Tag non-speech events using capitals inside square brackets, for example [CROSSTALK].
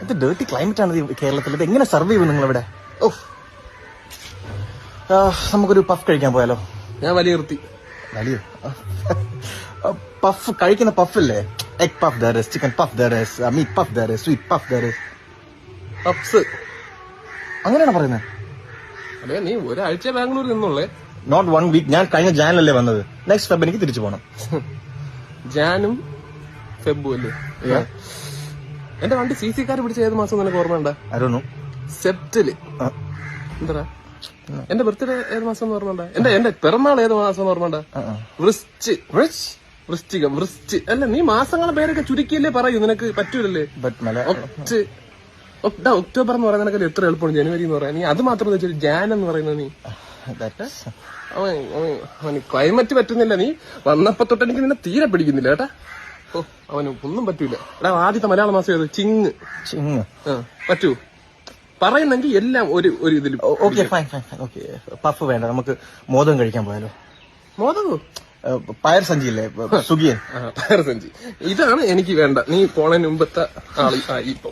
എന്ത് dirty climate ആണ് കേരളത്തിൽ? ഇത് എങ്ങനെ സർവൈവ് ചെയ്യും നിങ്ങളിവിടെ? ഓ. നമുക്കൊരു പഫ് കഴിക്കാൻ പോയാലോ? ഞാൻ വലിയ വൃത്തി. വലിയ? പഫ് കഴിക്കുന്ന പഫില്ലേ എഗ് പഫ് ദർ ചിക്കൻ പഫ് ദർ മീറ്റ് പഫ് ദർ സ്വീറ്റ് പഫ് ദർ പഫ്സ് അങ്ങനെയാണ് പറയുന്നത് അതെ നീ ഒരാഴ്ച ബാംഗ്ലൂർ നിന്നുള്ളേ. നോട്ട് വൺ വീക്ക് ഞാൻ കഴിഞ്ഞ ജാനിലല്ലേ വന്നത്. നെക്സ്റ്റ് ഫെബ് എനിക്ക് തിരിച്ചു പോകണം [LAUGHS] ജാനും ഫെബും അല്ലേ എന്റെ വണ്ടി സി സി കാർ പിടിച്ച ഏത് മാസം നിനക്ക് ഓർമ്മയുണ്ട അരുണു സെപ്റ്റിൽ. എന്താ എന്റെ ബർത്ത്ഡേ ഏത് മാസം ഓർമ്മയുണ്ട എന്റെ എന്റെ പിറന്നാൾ ഏത് മാസം ഓർമ്മയുണ്ട വൃശ്ചി. വൃശ്ചിക വൃശ്ചി. അല്ല നീ മാസങ്ങളെ പേരൊക്കെ ചുരുക്കിയല്ലേ പറയൂ? നിനക്ക് പറ്റൂലല്ലേ? ഒക്ട് ഒക്ടോബർ എന്ന് പറയുന്ന നിനക്കല്ലേ എത്ര എളുപ്പമാണ് ജനുവരി എന്ന് പറയാൻ നീ അത് മാത്രം ജാൻ എന്ന് പറയുന്നത് നീ. ക്ലൈമറ്റ് പറ്റുന്നില്ല നീ. വന്നപ്പോ തൊട്ട് എനിക്ക് നിന്നെ തീരെ പിടിക്കുന്നില്ല കേട്ടാ. ഓ അവന് ഒന്നും പറ്റൂല. എടാ ആദ്യത്തെ മലയാള മാസം ഏത്? ചിങ് ചിങ് പറ്റൂ. പറയുന്നെങ്കിൽ എല്ലാം ഒരു ഒരു ഇതിൽ okay fine fine fine okay puff വേണ്ട നമുക്ക് മോദം കഴിക്കാൻ പോയാലോ? മോദകോ? പയർ സഞ്ചി അല്ലേ സുഖിയൻ. പയർ സഞ്ചി. ഇതാണ് എനിക്ക് വേണ്ട. നീ പോണതിന് മുമ്പത്തെ ആൾ ആയി ഇപ്പൊ.